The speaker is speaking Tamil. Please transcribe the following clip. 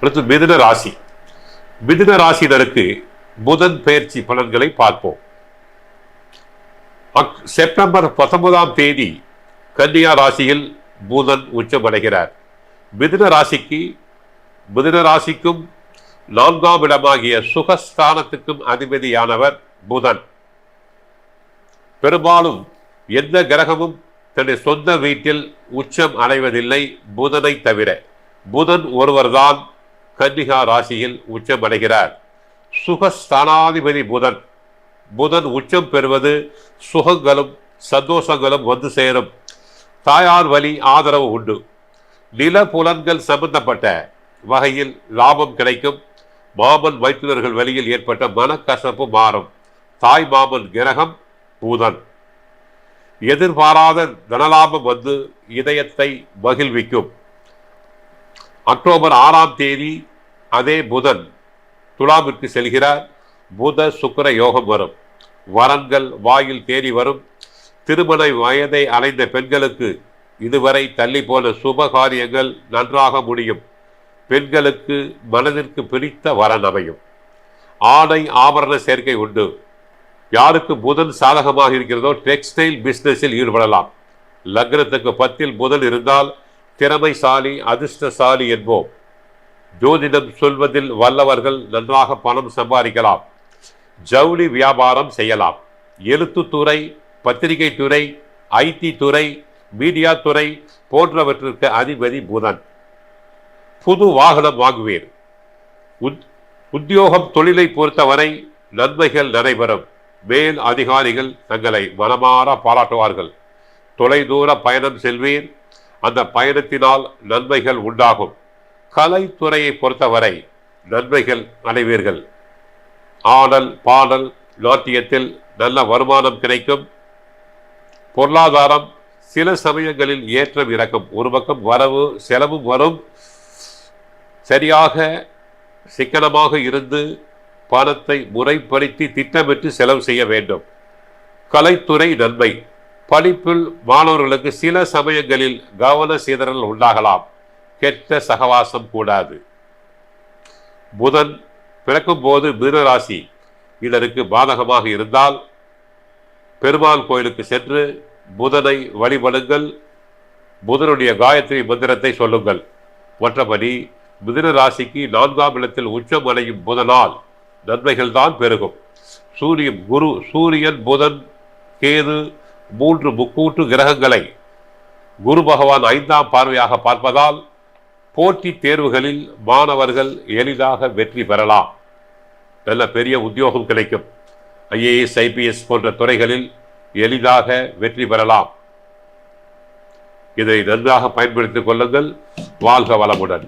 அடுத்து மிதுன ராசி. மிதுன ராசினருக்கு புதன் பயிற்சி பலன்களை பார்ப்போம். அக்- செப்டம்பர் பத்தொன்பதாம் தேதி கன்னியா ராசியில் புதன் உச்சமடைகிறார் மிதுன ராசிக்கு மிதுன ராசிக்கும் நான்காம் இடமாகிய சுகஸ்தானத்துக்கும் அதிபதியானவர் புதன். பெரும்பாலும் எந்த கிரகமும் தன்னை சொந்த வீட்டில் உச்சம் அடைவதில்லை புதனை தவிர. புதன் ஒருவர்தான் கன்னிகா ராசியில் உச்சமடைகிறார். சுகஸ்தானாதிபதி புதன். புதன் உச்சம் பெறுவது சுகங்களும் சந்தோஷங்களும் வந்து சேரும். தாயார் வழி ஆதரவு உண்டு. நில புலன்கள் சம்பந்தப்பட்ட வகையில் லாபம் கிடைக்கும். மாமன் வைத்துனர்கள் வழியில் ஏற்பட்ட மனக்கசப்பு மாறும். தாய் மாமன் கிரகம் பூதன். எதிர்பாராத தனலாபம் வந்து இதயத்தை மகிழ்விக்கும். அக்டோபர் ஆறாம் தேதி அதே புதன் துலாமிற்கு செல்கிறார். புத சுக்கர யோகம் வரும். வரன்கள் வாயில் தேடி வரும். திருமண வயதை அடைந்த பெண்களுக்கு இதுவரை தள்ளி போன சுப காரியங்கள் நன்றாக முடியும். பெண்களுக்கு மனதிற்கு பிடித்த வரன் அமையும். ஆடை ஆபரண சேர்க்கை உண்டு. யாருக்கு புதன் சாதகமாக இருக்கிறதோ டெக்ஸ்டைல் பிஸ்னஸில் ஈடுபடலாம். லக்னத்துக்கு பத்தில் புதன் இருந்தால் திறமைசாலி அதிர்ஷ்டசாலி என்போம். ஜோதிடம் சொல்வதில் வல்லவர்கள் நன்றாக பணம் சம்பாதிக்கலாம். ஜவுளி வியாபாரம் செய்யலாம். எழுத்துத்துறை பத்திரிகை துறை ஐடி துறை மீடியா துறை போன்றவற்றிற்கு அதிபதி புதன். புது வாகனம் வாங்குவீர். உத்- உத்தியோகம் தொழிலை பொறுத்தவரை நன்மைகள் நடைபெறும். மேல் அதிகாரிகள் தங்களை மனமாற பாராட்டுவார்கள். தொலைதூர பயணம் செல்வீர். அந்த பயணத்தினால் நன்மைகள் உண்டாகும். கலைத்துறையை பொறுத்தவரை நன்மைகள் அடைவீர்கள். ஆடல் பாடல் நாட்டியத்தில் நல்ல வருமானம் கிடைக்கும். பொருளாதாரம் சில சமயங்களில் ஏற்றம் இறக்கும். ஒரு பக்கம் வரவு செலவும் வரும். சரியாக சிக்கனமாக இருந்து பணத்தை முறைப்படுத்தி திட்டமிட்டு செலவு செய்ய வேண்டும். கலைத்துறை நன்மை. படிப்பில் மாணவர்களுக்கு சில சமயங்களில் கவன சிதறல் உண்டாகலாம். கெட்ட சகவாசம் கூடாது. புதன் பிறக்கும் போது மீனராசி. இதற்கு பாதகமாக இருந்தால் பெருமாள் கோயிலுக்கு சென்று புதனை வழிபடுங்கள். புதனுடைய காயத்ரி மந்திரத்தை சொல்லுங்கள். மற்றபடி மிதுன ராசிக்கு நான்காம் இடத்தில் உச்சம் அடையும் புதனால் நன்மைகள் தான் பெருகும். சூரியன் குரு சூரியன் புதன் கேது மூன்று முக்கூட்டு கிரகங்களை குரு பகவான் ஐந்தாம் பார்வையாக பார்ப்பதால் போட்டித் தேர்வுகளில் மாணவர்கள் எளிதாக வெற்றி பெறலாம். நல்ல பெரிய உத்தியோகம் கிடைக்கும். ஐஏஎஸ் ஐபிஎஸ் போன்ற துறைகளில் எளிதாக வெற்றி பெறலாம். இதை நன்றாக பயன்படுத்திக் கொள்ளுங்கள். வாழ்க வளமுடன்.